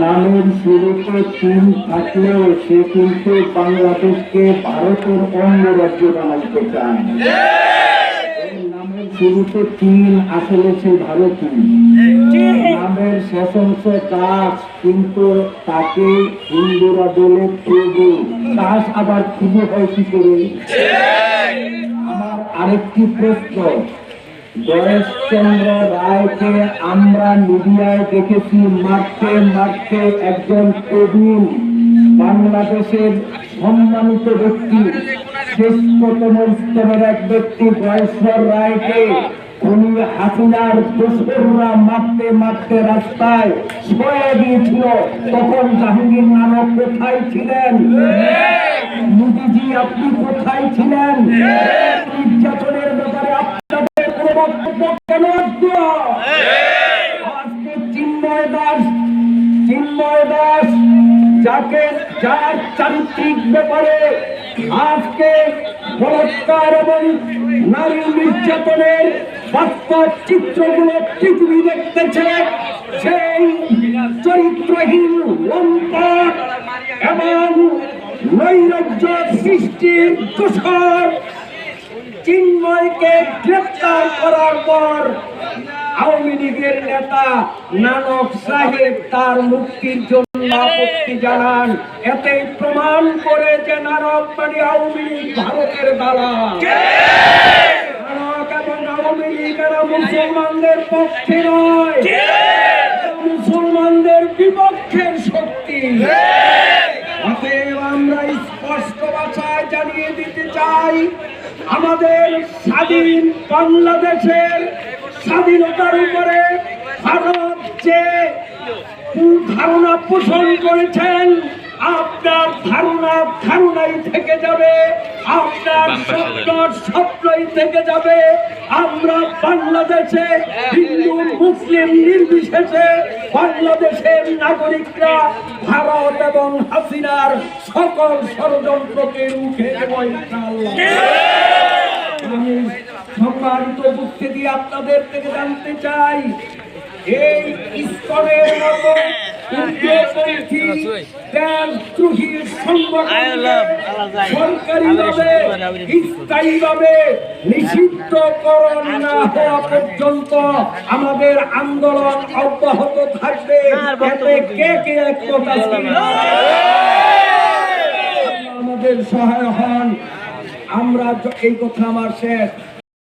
নামের শুরুতে চীন থাকলেও সে কিন্তু বাংলাদেশকে ভারতের অন্য রাজ্য বানাইতে চান নামের শুরুতে চীন আসলে সে ভারতীয় নামের শেষ অংশ দাস, কিন্তু তাকে হিন্দুরা বলে প্রভু। দাস আবার খুবই হয় কি করে? আমার আরেকটি প্রশ্ন। গণেশচন্দ্র রায়কে আমরা মিডিয়ায় দেখেছি মারতে মারতে একজন প্রবীণ বাংলাদেশের সম্মানিত ব্যক্তি, শ্রেষ্ঠতম স্তরের এক ব্যক্তি গয়েশ্বর রায়কে। উনি হাসিনার দোসররা মারতে মারতে রাস্তায় সয়ে দিয়েছিল। তখন জাহাঙ্গীর নানক কোথায় ছিলেন? মোদিজি, আপনি কোথায় ছিলেন নির্যাতনের ব্যাপারে আপনাদের কোনো বক্তব্য কেন আসলো? আজকে চিন্ময় দাস চিন্ময় দাস, যাকে যার চারিত্রিক ব্যাপারে আজকে বলৎকার এবং নারী নির্যাতনের বাস্তব চিত্রগুলো পৃথিবী দেখতেছে, সেই চরিত্রহীন লম্পট এবং নৈরাজ্য সৃষ্টির তুষার চিন্ময়কে গ্রেপ্তার করার পর আওয়ামী লীগের নেতা নানক সাহেব তার মুক্তির জন্য আপত্তি জানান। এতেই প্রমাণ করে যে নানক মানে আওয়ামী লীগ ভারতের দালাল। নানক এবং আওয়ামী লীগ মুসলমানদের পক্ষে নয়। মুসলমানদের বিপক্ষের শক্তি। অতএব আমরা স্পষ্ট ভাষায় জানিয়ে দিতে চাই আমাদের স্বাধীন বাংলাদেশের স্বাধীনতার উপরে ভারত যে ধারণা পোষণ করেছেন আপনার ধারণা ধারণাই থেকে যাবে আপনার স্বপ্ন স্বপ্নই থেকে যাবে। আমরা বাংলাদেশে হিন্দু মুসলিম নির্বিশেষে বাংলাদেশের নাগরিকরা ভারত এবং হাসিনার সকল ষড়যন্ত্রকে রুখে দেব ইনশাআল্লাহ। সম্মানিত উপস্থিতি আপনাদের থেকে জানতে চাই এই ইস্কনের মতো আমাদের আন্দোলন অব্যাহত থাকবে। কে আমাদের সহায় হন। আমরা এই কথা আমার শেষ।